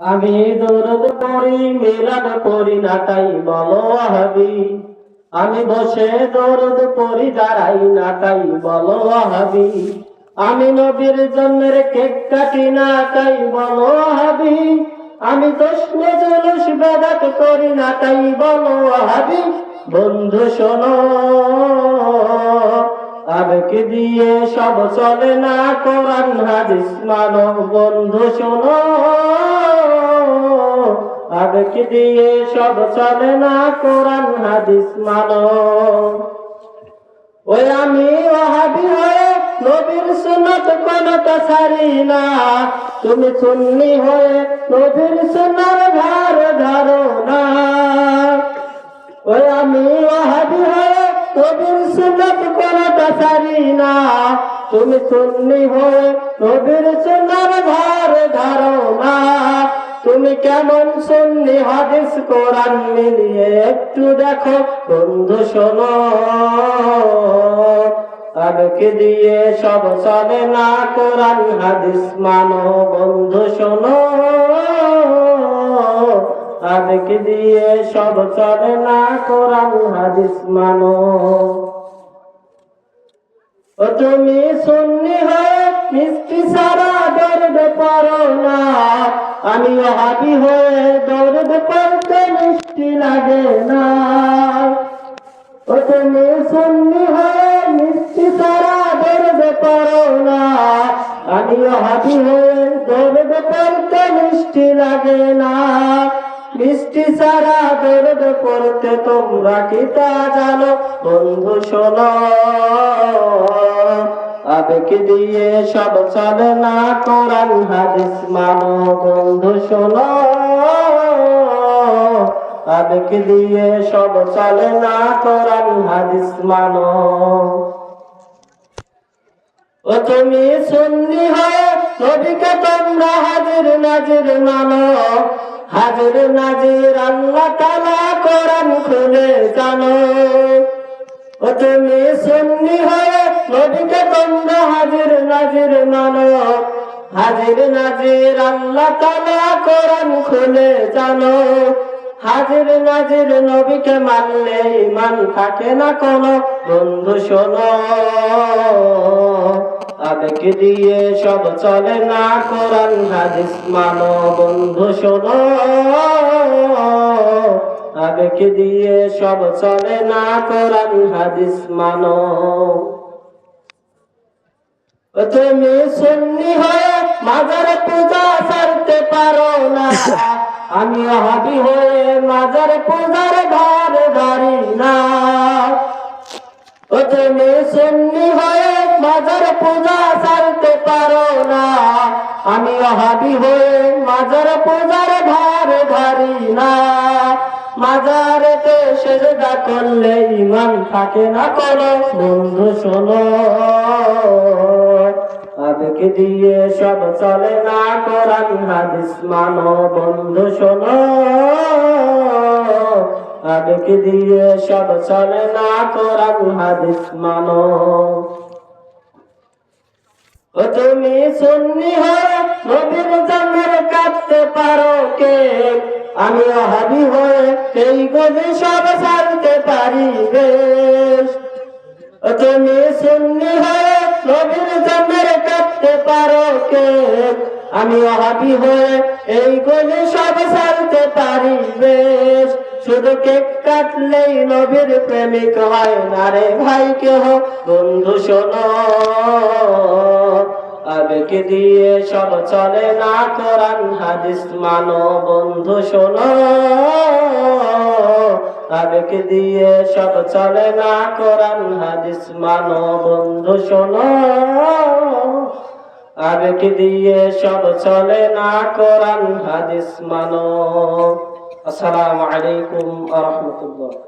আমি দরদ পড়ি, মিলাদ পড়ি না তাই বলো হাবি আমি বসে দরদ পড়ি, দাঁড়াই না তাই বলো হাবি আমি নবীর জন্মের কেক কাটি না তাই বলো হাবি আমি দোষ জলুস বেদাত করি না তাই বলো হাবি বন্ধু শোনো। আবেগ দিয়ে সব চলে না? কোরআন, হাদিস মানো বন্ধু, শোনো। আবেগ দিয়ে সব চলে না? কোরআন, হাদিস মানো ওই আমি ওহাবি হয়ে নবীর সুন্নত কোনটা ছাড়ি না। তুমি সুন্নি হয়ে নবীর সুন্নার ধার ধারো না। ওই আমি ওহাবি হয়ে নবীর সুন্নত কোনটা না। তুমি সুন্নি হয়ে নবীর সুন্নার ধার ধারো না। তুমি কেমন সুন্নি? হাদিস, কোরআন মিলিয়ে একটু দেখো। বন্ধু, শোনো। আবেকে দিয়ে সব চলে না। কোরআন, হাদিস মানো। বন্ধু, শোনো। আবেকে দিয়ে সব চলে না। কোরআন, হাদিস মানো। ও তুমি সুন্নি হয়ে মিষ্টি সারা দর্দ পারো না। আমি হাবি হয়ে দর্দ পড়তে মিষ্টি লাগে না। ও তুমি সুন্নি হয়ে মিষ্টি সারা দর্দ পারো না। আমি হাবি হয়ে দর্দ পড়তে মিষ্টি লাগে না। মিষ্টি সারা দর্দ পড়তে, তোমরা কি তা জানো? বন্ধু শোনো, আবেগ দিয়ে সব চলে না, কোরআন, হাদিস মানো। বন্ধু শোনো, আবেগ দিয়ে সব চলে না, কোরআন, হাদিস মানো। ও তুমি সুন্নি হয়ে নবীকে তোমরা হাজির, নাজির মানো। হাজির নাজির আল্লাহ তালা কোরআন খুলে জানো। ও তুমি সুন্নি হয়ে নবীকে তোমরা হাজির নাজির মানো। হাজির নাজির আল্লাহ তালা কোরআন খুলে জানো। হাজির নাজির নবীকে মানলে ইমান থাকে না কোনো। বন্ধু শোনো, আবেগ দিয়ে সব চলে না কোরআন হাদিস মানো বন্ধু শোনো দিয়ে সব চলে না হাদিস মানো। তুমি সুন্নি হয়ে মাজার পূজা ছাড়তে পারো না, আমি হাবি হয়ে মাজার পূজার ঘর ধরি না। তুমি সুন্নি হয়ে হাবি হয়ে মাজার পূজার ঘর ধরি না। মাজারেতে সেজদা করলে ইমান থাকে না কোনো। বন্ধু শোনো, আবেগ দিয়ে সব চলে না, কোরআন, হাদিস মানো। বন্ধু শোনো, আবেগ দিয়ে সব চলে না, কোরআন, হাদিস মানো। ও তুমি সুন্নি হয়ে নবীর জন্মের কাটতে পারো কে? আমি হাবি হয়ে এই গলি সব ছাড়তে পারি বেশ ও তুমি সুন্নি হয়ে নবীর জন্মের কাটতে পারো কে? আমি হাবি হয়ে এই গলি সব ছাড়তে পারি বেশ শুধু কেক কাটলেই নবীর প্রেমিক হয় না রে ভাই কেহ। বন্ধু শোনো। আবেগ দিয়ে সব চলে না কোরআন, হাদিস মানো। বন্ধু শোনো, আবেগ দিয়ে সব চলে না কোরআন, হাদিস মানো। বন্ধু শোনো, আবেগ দিয়ে সব চলে না কোরআন, হাদিস মানো। আসসালামু আলাইকুম আ রহমতুল্লাহ।